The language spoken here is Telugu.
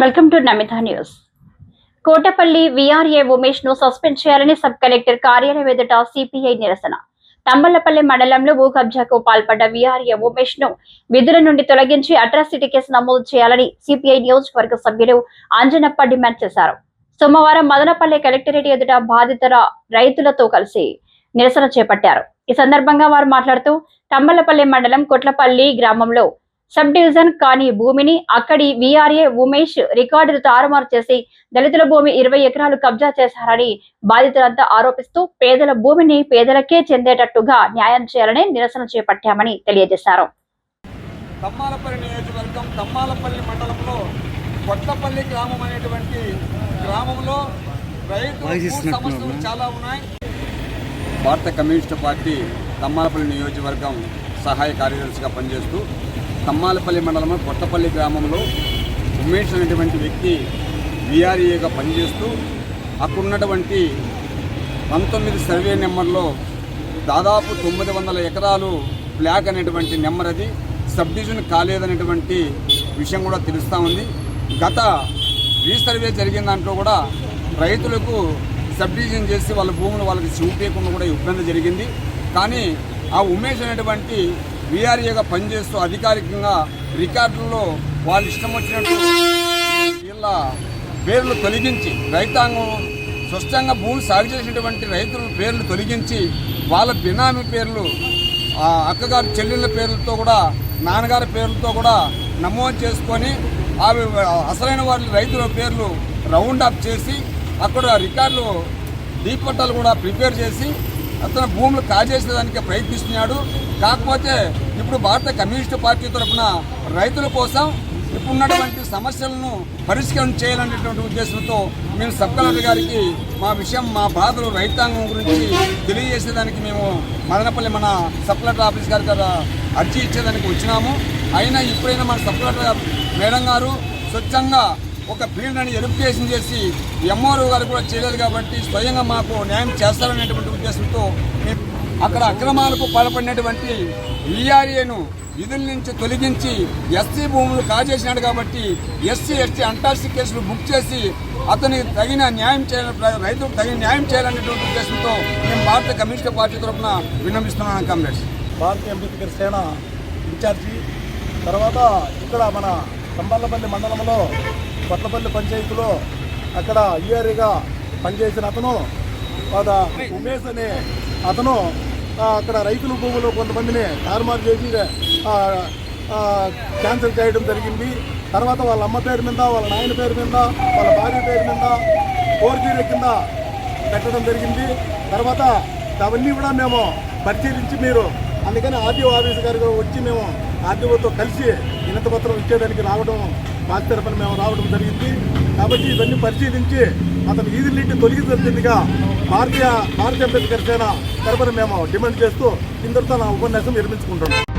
Welcome to Namitha news. Kotapalli VRA ఉమేష్ను suspend చేయాలని సబ్ కలెక్టర్ కార్యాలయం ఎదుట సిపిఐ నిరసన. తంబలపల్లి మండలంలో భూ కబ్జాకు పాల్పడ్డ విఆర్ఏ ఉమేష్ను విధుల నుండి తొలగించి అట్రాసిటీ కేసు నమోదు చేయాలని సిపిఐ నియోజకవర్గ సభ్యులు అంజనప్ప డిమాండ్ చేశారు. సోమవారం మదనపల్లి కలెక్టరేట్ ఎదుట బాధితుల రైతులతో కలిసి నిరసన చేపట్టారు. ఈ సందర్భంగా వారు మాట్లాడుతూ తంబలపల్లి మండలం కొట్లపల్లి గ్రామంలో సబ్ డివిజన్ కాని భూమిని అక్కడి విఆర్ఏ ఉమేష్ రికార్డులు తారుమారు చేసి దళితుల భూమి ఇరవై ఎకరాలు కబ్జా చేశారని బాధితులంతా ఆరోపిస్తూ పేదల భూమిని పేదలకే చెందేటట్టుగా న్యాయం చేయాలని నిరసన చేపట్టామని తెలియజేశారు. తమ్మాలపల్లి నియోజకవర్గం తమ్మాలపల్లి మండలంలో కొట్లపల్లి గ్రామం అనేటువంటి గ్రామంలో రైతు భూ సమస్యలు చాలా ఉన్నాయి. భారత కమ్యూనిస్టు పార్టీ తమ్మాలపల్లి నియోజకవర్గం సహాయ కార్యదర్శిగా పనిచేస్తూ తమ్మాలపల్లి మండలం కొత్తపల్లి గ్రామంలో ఉమేష్ అనేటువంటి వ్యక్తి విఆర్ఏగా పనిచేస్తూ అక్కడున్నటువంటి పంతొమ్మిది సర్వే నెంబర్లో దాదాపు తొమ్మిది వందల ఎకరాలు ఫ్లాగ్ అనేటువంటి నెంబర్ అది. సబ్ డివిజన్ కాలేదనేటువంటి విషయం కూడా తెలుస్తూ ఉంది. గత రీసర్వే జరిగిన దాంట్లో కూడా రైతులకు సబ్ డివిజన్ చేసి వాళ్ళ భూములు వాళ్ళకి చూపించకుండా కూడా ఇబ్బంది జరిగింది. కానీ ఆ ఉమేష్ అనేటువంటి వీఆర్ఏగా పనిచేస్తూ అధికారికంగా రికార్డుల్లో వాళ్ళు ఇష్టం వచ్చినట్టు వీళ్ళ పేర్లు తొలగించి రైతాంగం స్పష్టంగా భూమి సాగు చేసినటువంటి రైతుల పేర్లు తొలగించి వాళ్ళ బినామీ పేర్లు ఆ చెల్లెళ్ళ పేర్లతో కూడా నాన్నగారి పేర్లతో కూడా నమోదు చేసుకొని అవి అసలైన వాళ్ళ రైతుల పేర్లు రౌండ్ అప్ చేసి అక్కడ రికార్డులు డీపట్టాలు కూడా ప్రిపేర్ చేసి అతను భూములు కాజేసేదానికి ప్రయత్నిస్తున్నాడు. కాకపోతే ఇప్పుడు భారత కమ్యూనిస్టు పార్టీ తరఫున రైతుల కోసం ఇప్పుడున్నటువంటి సమస్యలను పరిష్కారం చేయాలనేటువంటి ఉద్దేశంతో మేము సబ్ కలెక్టర్ గారికి మా విషయం మా బాధలు రైతాంగం గురించి తెలియజేసేదానికి మేము మదనపల్లి మన సబ్ కలెక్టర్ ఆఫీస్ గారి దగ్గర అర్జీ ఇచ్చేదానికి వచ్చినాము. అయినా ఇప్పుడైనా మన సబ్ కలెక్టర్ మేడం గారు స్వచ్ఛంగా ఒక ఫీల్డ్ని వెరిఫికేషన్ చేసి ఎంఆర్ఓ గారు కూడా చేయలేదు కాబట్టి స్వయంగా మాకు న్యాయం చేస్తారనేటువంటి ఉద్దేశంతో అక్కడ అక్రమాలకు పాల్పడినటువంటి ఈఆర్ఏను విధుల నుంచి తొలగించి ఎస్సీ భూములు కాజేసినాడు కాబట్టి ఎస్సీ ఎస్టీ అంటార్సీ కేసులు బుక్ చేసి అతనికి తగిన న్యాయం చేయాలి రైతులకు తగిన న్యాయం చేయాలనేటువంటి ఉద్దేశంతో మేము భారత కమ్యూనిస్ట్ పార్టీ తరఫున విన్నవిస్తున్నాను కామ్రేడ్స్. భారతీయ అంబేద్కర్ సేన ఇన్ఛార్జి. తర్వాత ఇక్కడ మన కంబాలపల్లి మండలంలో కొట్లపల్లి పంచాయతీలో అక్కడ ఈఆర్ఈగా పనిచేసిన అతను ఉమేష్ అనే అతను అక్కడ రైతుల భూములు కొంతమందిని తారుమారు చేసి క్యాన్సిల్ చేయడం జరిగింది. తర్వాత వాళ్ళ అమ్మ పేరు మీద వాళ్ళ నాయన పేరు మీద వాళ్ళ భార్య పేరు మీద ఫోర్జీల కింద పెట్టడం జరిగింది. తర్వాత అవన్నీ కూడా మేము పరిశీలించి మీరు అందుకని ఆర్టీఓ ఆఫీస్ గారికి వచ్చి మేము ఆర్టీఓతో కలిసి వినతపత్రం ఇచ్చేదానికి రావడం మాకు తరఫున మేము రావడం జరిగింది. కాబట్టి ఇవన్నీ పరిశీలించి అతను ఈది నీటి తొలగించాల్సిందిగా భారతీయ భారతీయ అంబేద్కర్ సేన తరపున మేము డిమాండ్ చేస్తూ ఇందరితో నా ఉపన్యాసం నిర్మించుకుంటున్నాం.